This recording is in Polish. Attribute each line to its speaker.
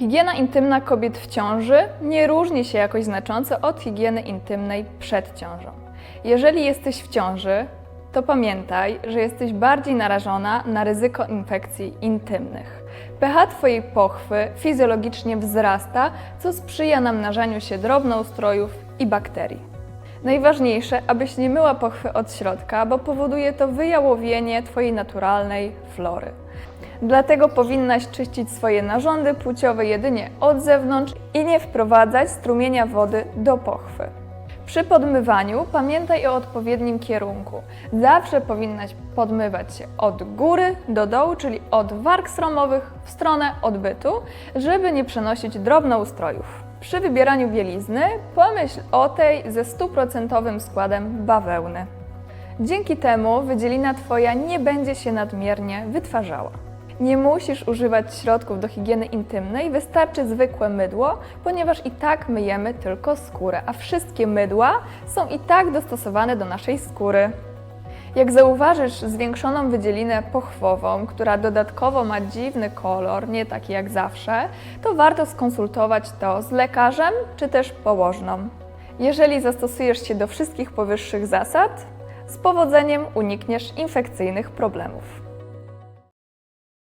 Speaker 1: Higiena intymna kobiet w ciąży nie różni się jakoś znacząco od higieny intymnej przed ciążą. Jeżeli jesteś w ciąży, to pamiętaj, że jesteś bardziej narażona na ryzyko infekcji intymnych. pH Twojej pochwy fizjologicznie wzrasta, co sprzyja namnażaniu się drobnoustrojów i bakterii. Najważniejsze, abyś nie myła pochwy od środka, bo powoduje to wyjałowienie Twojej naturalnej flory. Dlatego powinnaś czyścić swoje narządy płciowe jedynie od zewnątrz i nie wprowadzać strumienia wody do pochwy. Przy podmywaniu pamiętaj o odpowiednim kierunku. Zawsze powinnaś podmywać się od góry do dołu, czyli od warg sromowych w stronę odbytu, żeby nie przenosić drobnoustrojów. Przy wybieraniu bielizny pomyśl o tej ze stuprocentowym składem bawełny. Dzięki temu wydzielina Twoja nie będzie się nadmiernie wytwarzała. Nie musisz używać środków do higieny intymnej, wystarczy zwykłe mydło, ponieważ i tak myjemy tylko skórę, a wszystkie mydła są i tak dostosowane do naszej skóry. Jak zauważysz zwiększoną wydzielinę pochwową, która dodatkowo ma dziwny kolor, nie taki jak zawsze, to warto skonsultować to z lekarzem czy też położną. Jeżeli zastosujesz się do wszystkich powyższych zasad, z powodzeniem unikniesz infekcyjnych problemów.